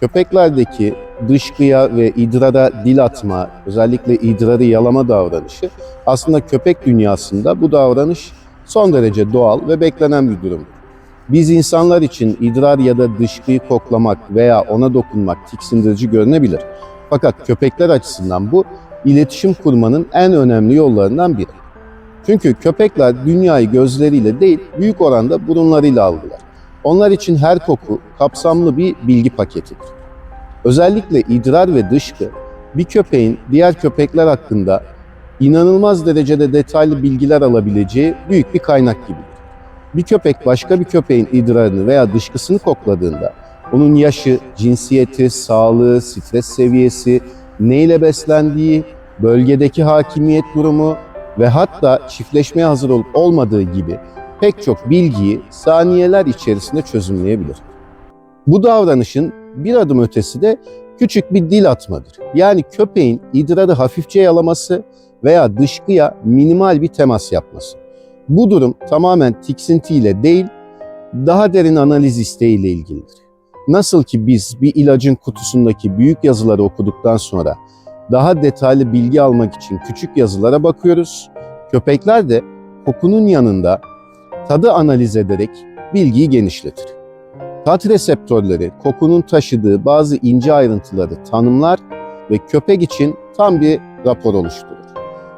köpeklerdeki dışkıya ve idrara dil atma, özellikle idrarı yalama davranışı aslında köpek dünyasında bu davranış son derece doğal ve beklenen bir durum. Biz insanlar için idrar ya da dışkıyı koklamak veya ona dokunmak tiksindirici görünebilir. Fakat köpekler açısından bu iletişim kurmanın en önemli yollarından biri. Çünkü köpekler dünyayı gözleriyle değil, büyük oranda burunlarıyla algılar. Onlar için her koku kapsamlı bir bilgi paketidir. Özellikle idrar ve dışkı bir köpeğin diğer köpekler hakkında inanılmaz derecede detaylı bilgiler alabileceği büyük bir kaynak gibidir. Bir köpek başka bir köpeğin idrarını veya dışkısını kokladığında onun yaşı, cinsiyeti, sağlığı, stres seviyesi, neyle beslendiği, bölgedeki hakimiyet durumu ve hatta çiftleşmeye hazır olup olmadığı gibi pek çok bilgiyi saniyeler içerisinde çözümleyebilir. Bu davranışın bir adım ötesi de küçük bir dil atmadır. Yani köpeğin idrarı hafifçe yalaması veya dışkıya minimal bir temas yapması. Bu durum tamamen tiksintiyle değil, daha derin analiz isteğiyle ilgilidir. Nasıl ki biz bir ilacın kutusundaki büyük yazıları okuduktan sonra daha detaylı bilgi almak için küçük yazılara bakıyoruz. Köpekler de kokunun yanında tadı analiz ederek bilgiyi genişletir. Tat reseptörleri kokunun taşıdığı bazı ince ayrıntıları tanımlar ve köpek için tam bir rapor oluşturur.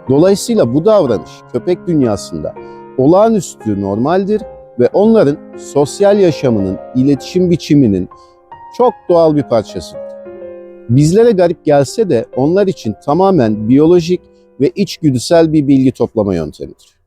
Dolayısıyla bu davranış köpek dünyasında olağanüstü normaldir ve onların sosyal yaşamının, iletişim biçiminin çok doğal bir parçasıdır. Bizlere garip gelse de onlar için tamamen biyolojik ve içgüdüsel bir bilgi toplama yöntemidir.